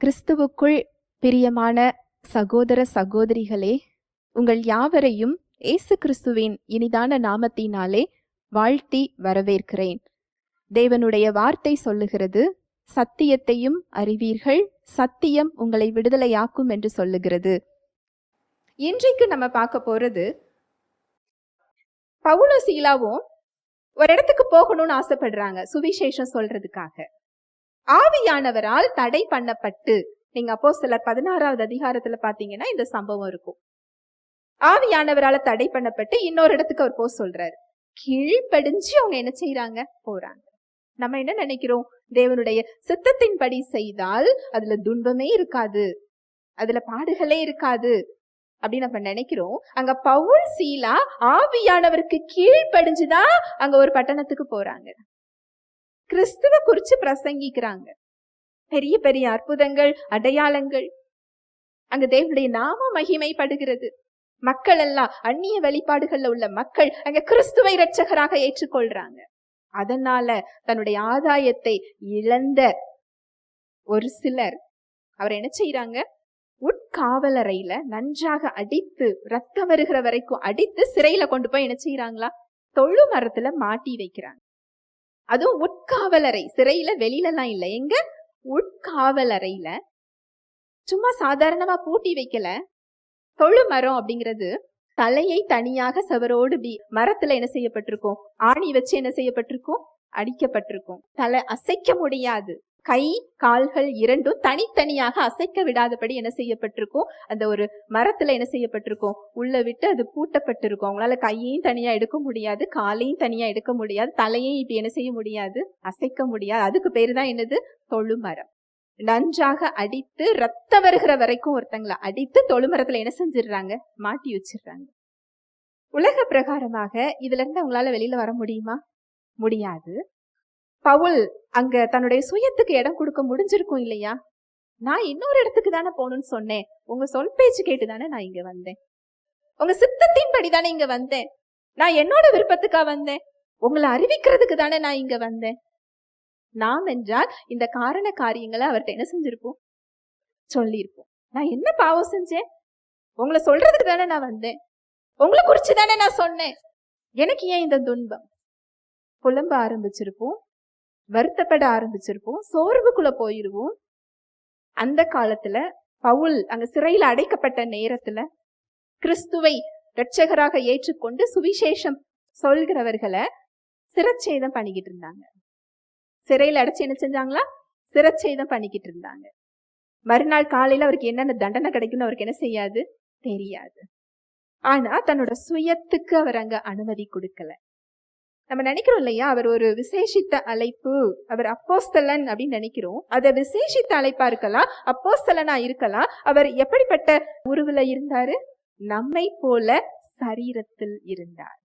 கிறிஸ்துவுக்குள் பிரியமான சகோதர சகோதரிகளே உங்கள் யாவரையும் இயேசு கிறிஸ்துவின் இனிதான நாமத்தினாலே வாழ்த்தி வரவேற்கிறேன். தேவனுடைய வார்த்தை சொல்லுகிறது சத்தியத்தையும் அறிவீர்கள் சத்தியம் உங்களை விடுதலையாக்கும் என்று சொல்லுகிறது. இன்றைக்கு நம்ம பார்க்க போறது பவுலோ சீலாவும் ஒரு இடத்துக்கு போகணும்னு ஆசைப்படுறாங்க சுவிசேஷம் சொல்றதுக்காக. ஆவியானவரால் தடை பண்ணப்பட்டு நீங்க அப்போ சிலர் பதினாறாவது அதிகாரத்துல பாத்தீங்கன்னா இந்த சம்பவம் இருக்கும். ஆவியானவரால தடை பண்ணப்பட்டு இன்னொரு இடத்துக்கு அவர் போ சொல்றாரு. கீழ்ப்படிஞ்சு அவங்க என்ன செய்யறாங்க போறாங்க. நம்ம என்ன நினைக்கிறோம்? தேவனுடைய சித்தத்தின்படி செய்தால் அதுல துன்பமே இருக்காது. அதுல பாடுகளே இருக்காது. அப்படின்னு நம்ம நினைக்கிறோம். அங்க பவுல் சீலா ஆவியானவருக்கு கீழ்ப்படிஞ்சுதான் அங்க ஒரு பட்டணத்துக்கு போறாங்க. கிறிஸ்துவ குறிச்சு பிரசங்கிக்கிறாங்க. பெரிய பெரிய அற்புதங்கள் அடையாளங்கள். அங்க தேவனுடைய நாம மகிமைப்படுகிறது. மக்கள் எல்லாம் அந்நிய வெளிப்பாடுகள்ல உள்ள மக்கள் அங்க கிறிஸ்துவை இரட்சகராக ஏற்றுக்கொள்றாங்க. அதனால தன்னுடைய ஆதாயத்தை இழந்த ஒரு சிலர் அவர் என்ன செய்யறாங்க உட்காவலறையில நன்றாக அடித்து ரத்தம் வருகிற வரைக்கும் அடித்து சிறையில கொண்டு போய் என்ன செய்யறாங்களா தொழு மரத்துல மாட்டி வைக்கிறாங்க. அதுவும் உட்காவலறை சிறையில வெளியிலலாம் இல்லை. எங்க? உட்காவலறையில சும்மா சாதாரணமா பூட்டி வைக்கல. தொழு மரம் அப்படிங்கிறது தலையை தனியாக செவரோடு இப்படி மரத்துல என்ன செய்யப்பட்டிருக்கும்? ஆணி வச்சு என்ன செய்யப்பட்டிருக்கும்? அடிக்கப்பட்டிருக்கும். தலை அசைக்க முடியாது. கை கால்கள் இரண்டும் தனித்தனியாக அசைக்க விடாதபடி என்ன செய்யப்பட்டிருக்கும்? அந்த ஒரு மரத்துல என்ன செய்யப்பட்டிருக்கும்? உள்ள விட்டு அது பூட்டப்பட்டிருக்கும். அவங்களால கையையும் தனியா எடுக்க முடியாது காலையும் தனியா எடுக்க முடியாது தலையையும் இப்படி என்ன செய்ய முடியாது? அசைக்க முடியாது. அதுக்கு பேரு தான் என்னது? தொழுமரம். நன்றாக அடித்து ரத்தம் வருகிற வரைக்கும் ஒருத்தங்களை அடித்து தொழுமரத்துல என்ன செஞ்சிடுறாங்க? மாட்டி வச்சிடுறாங்க. உலக பிரகாரமாக இதுல இருந்து அவங்களால வெளியில வர முடியுமா? முடியாது. பவுல் அங்க தன்னுடைய சுயத்துக்கு இடம் கொடுக்க முடிஞ்சிருக்கும் இல்லையா? நான் இன்னொரு இடத்துக்கு தானே போகணும்னு சொன்னேன். உங்க சொல் பேச்சு கேட்டு தானே நான் இங்க வந்தேன். உங்க சித்தத்தின்படி தானே இங்க வந்தேன். நான் என்னோட விருப்பத்துக்கா வந்தேன். உங்களை அறிவிக்கிறதுக்கு தானே நான் இங்க வந்தேன். நாம் என்றால் இந்த காரண காரியங்களை அவர்கிட்ட என்ன செஞ்சிருப்போம்? சொல்லியிருப்போம். நான் என்ன பாவம் செஞ்சேன்? உங்களை சொல்றதுக்கு தானே நான் வந்தேன். உங்களை குறிச்சு தானே நான் சொன்னேன். எனக்கு ஏன் இந்த துன்பம்? புலம்ப ஆரம்பிச்சிருப்போம். வருத்தப்பட ஆரம்பிச்சிருப்போம் சோர்வுக்குள்ள போயிருவோம். அந்த காலத்துல பவுல் அங்க சிறையில அடைக்கப்பட்ட நேரத்துல கிறிஸ்துவை இரட்சகராக ஏற்றுக்கொண்டு சுவிசேஷம் சொல்கிறவர்களை சிரச்சேதம் பண்ணிக்கிட்டு இருந்தாங்க. சிறையில் அடைச்சு என்ன செஞ்சாங்களா? சிரச்சேதம் பண்ணிக்கிட்டு இருந்தாங்க. மறுநாள் காலையில அவருக்கு என்னென்ன தண்டனை கிடைக்கும்னு அவருக்கு என்ன செய்யாது? தெரியாது. ஆனா தன்னோட சுயத்துக்கு அவர் அங்க அனுமதி கொடுக்கல. நம்ம நினைக்கிறோம் இல்லையா? அவர் ஒரு விசேஷித்த அழைப்பு அவர் அப்போஸ்தலன் அப்படின்னு நினைக்கிறோம். அதை விசேஷித்த அழைப்பா இருக்கலாம் அப்போஸ்தலனா இருக்கலாம். அவர் எப்படிப்பட்ட உருவில் இருந்தாரு? நம்மை போல சரீரத்தில் இருந்தார்.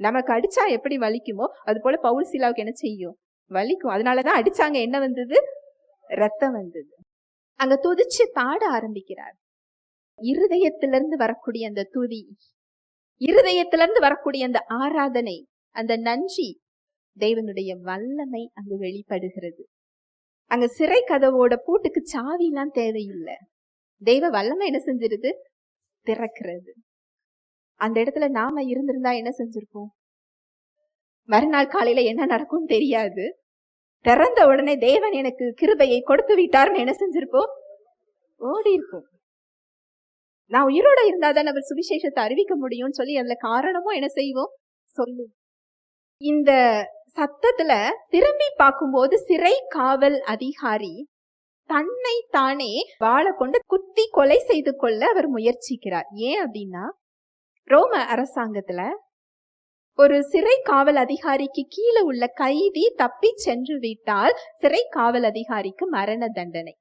நமக்கு அடிச்சா எப்படி வலிக்குமோ அது போல பவுல் சீலாவுக்கு என்ன செய்யும்? வலிக்கும். அதனாலதான் அடிச்சாங்க. என்ன வந்தது? ரத்தம் வந்தது. அங்க துதிச்சு பாட ஆரம்பிக்கிறார். இருதயத்திலிருந்து வரக்கூடிய அந்த துதி இருதயத்திலிருந்து வரக்கூடிய அந்த ஆராதனை அந்த நன்றி தேவனுடைய வல்லமை அங்கு வெளிப்படுகிறது. அங்க சிறை கதவோட பூட்டுக்கு சாவிலாம் தேவையில்லை. தெய்வ வல்லமை என்ன செஞ்சிருது? திறக்கிறது. அந்த இடத்துல நாம இருந்திருந்தா என்ன செஞ்சிருப்போம்? மறுநாள் காலையில என்ன நடக்கும் தெரியாது. திறந்த உடனே தேவன் எனக்கு கிருபையை கொடுத்து விட்டார்னு என்ன செஞ்சிருப்போம்? ஓடி இருக்கும் நான் உயிரோட இருந்தாதான் அவர் சுவிசேஷத்தை அறிவிக்க முடியும்னு சொல்லி அதுல காரணமும் என்ன செய்வோம்? சொல்லுவோம். இந்த சத்தத்துல திரும்பி பார்க்கும்போது சிறை காவல் அதிகாரி தன்னை தானே வாழை கொண்டு குத்தி கொலை செய்து கொள்ள அவர் முயற்சிக்கிறார். ஏன் அப்படின்னா ரோம அரசாங்கத்துல ஒரு சிறை காவல் அதிகாரிக்கு கீழே உள்ள கைதி தப்பி சென்று விட்டால் சிறை காவல் அதிகாரிக்கு மரண தண்டனை.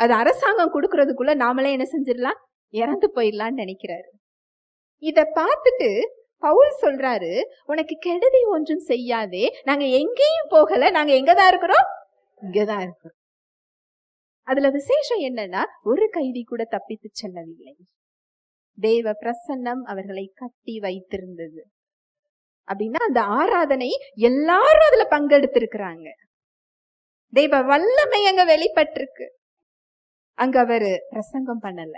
அது அரசாங்கம் கொடுக்கறதுக்குள்ள நாமளே என்ன செஞ்சிடலாம்? இறந்து போயிடலாம்னு நினைக்கிறாரு. இத பார்த்துட்டு பவுல் சொல்றாரு உனக்கு கெடுதி ஒன்றும் செய்யாதே. நாங்க எங்கேயும் போகல. நாங்க எங்கதான் இருக்கிறோம்? இங்கதான் இருக்கிறோம். அதுல விசேஷம் என்னன்னா ஒரு கைதி கூட தப்பித்து செல்லவில்லை. தேவ பிரசன்னம் அவர்களை கட்டி வைத்திருந்தது. அப்படின்னா அந்த ஆராதனை எல்லாரும் அதுல பங்கெடுத்திருக்கிறாங்க. தெய்வ வல்லமை அங்க வெளிப்பட்டிருக்கு. அங்க அவரு பிரசங்கம் பண்ணல.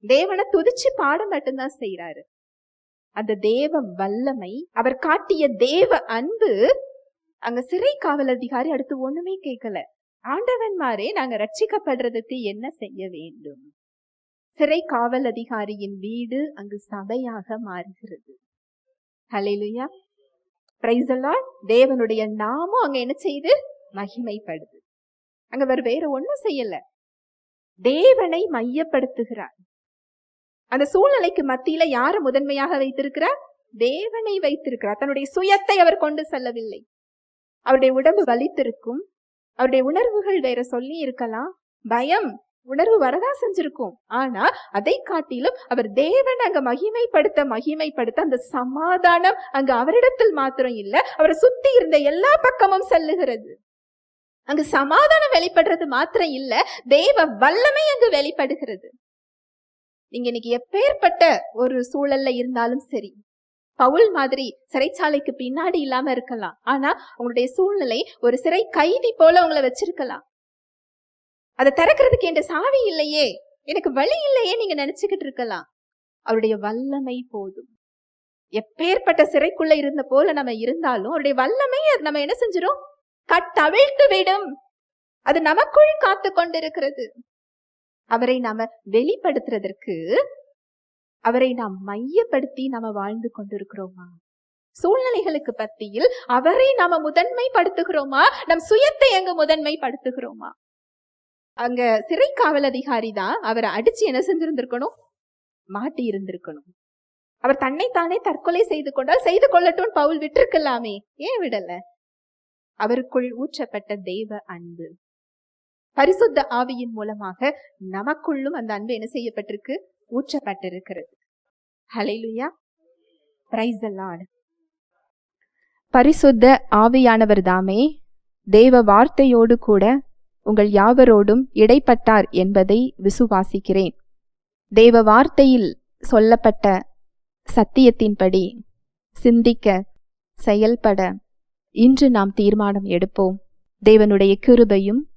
தேவனை துதிச்சு பாட மட்டும்தான் செய்யறாரு அந்த தேவ வல்லமை அவர் காட்டிய தேவ அன்பு அங்க சிறை காவல் அதிகாரி அடுத்து ஒண்ணுமே கேட்கல ஆண்டவன்மாரே நாங்க ரட்சிக்கப்படுறதுக்கு என்ன செய்ய வேண்டும்? சிறை காவல் அதிகாரியின் வீடு அங்கு சபையாக மாறுகிறது. ஹalleluya பிரைஸ் தேவனுடைய நாமும் அங்க என்ன செய்து மகிமைப்படுது. அங்க அவர் வேற ஒண்ணும் செய்யல. தேவனை மையப்படுத்துகிறார். அந்த சூழ்நிலைக்கு மத்தியில யார முதன்மையாக வைத்திருக்கிறார்? தேவனை வைத்திருக்கிறார். தன்னுடைய சுயத்தை அவர் கொண்டு செல்லவில்லை. அவருடைய உடம்பு வலித்திருக்கும். அவருடைய உணர்வுகள் வேற சொல்லி இருக்கலாம். பயம் உணர்வு வரதா செஞ்சிருக்கும். ஆனா அதை காட்டிலும் அவர் தேவன் அங்க மகிமைப்படுத்த மகிமைப்படுத்த அந்த சமாதானம் அங்க அவரிடத்தில் மாத்திரம் இல்ல. அவரை சுத்தி இருந்த எல்லா பக்கமும் செல்லுகிறது. அங்கு சமாதானம் வெளிப்படுறது மாத்திரம் இல்ல. தெய்வ வல்லமை அங்கு வெளிப்படுகிறது. நீங்க இன்னைக்கு எப்பேற்பட்ட ஒரு சூழல்ல இருந்தாலும் சரி பவுல் மாதிரி சிறைச்சாலைக்கு பின்னாடி இல்லாம இருக்கலாம். ஆனா உங்களுடைய சூழ்நிலை ஒரு சிறை கைதி போல உங்களை வச்சிருக்கலாம். அதை திறக்கிறதுக்கு என் சாவி இல்லையே எனக்கு வழி இல்லையே நீங்க நினைச்சுக்கிட்டு இருக்கலாம். அவருடைய வல்லமை போதும். எப்பேற்பட்ட சிறைக்குள்ள இருந்த போல நம்ம இருந்தாலும் அவருடைய வல்லமை அது. நம்ம என்ன செஞ்சிடும் கட்டவிழ்த்து விடும். அது நமக்குள் காத்து கொண்டிருக்கிறது. அவரை நாம வெளிப்படுத்துறதற்கு அவரை நாம் மையப்படுத்தி நாம வாழ்ந்து கொண்டிருக்கிறோமா? சூழ்நிலைகளுக்கு பத்தியில் அவரை நாம முதன்மைப்படுத்துகிறோமா? நம் சுயத்தை அங்கு முதன்மைப்படுத்துகிறோமா? அங்க சிறை காவல் அதிகாரி தான் அவரை அடிச்சு என்ன செஞ்சிருந்திருக்கணும்? மாட்டி இருந்திருக்கணும். அவர் தன்னைத்தானே தற்கொலை செய்து கொண்டால் செய்து கொள்ளட்டும் பவுல் விட்டிருக்கலாமே. ஏன் விடல? அவருக்குள் ஊற்றப்பட்ட தெய்வ அன்பு. பரிசுத்த ஆவியின் மூலமாக நமக்குள்ளும் அந்த அன்பு என்ன செய்யப்பட்டிருக்கு? ஊற்றப்பட்டிருக்கிறது. ஹலைலுயா பிரைஸ் பரிசுத்த ஆவியானவர் தாமே தேவ வார்த்தையோடு கூட உங்கள் யாவரோடும் இடைப்பட்டார் என்பதை விசுவாசிக்கிறேன். தேவ வார்த்தையில் சொல்லப்பட்ட சத்தியத்தின்படி சிந்திக்க செயல்பட இன்று நாம் தீர்மானம் எடுப்போம். தேவனுடைய கிருபையும்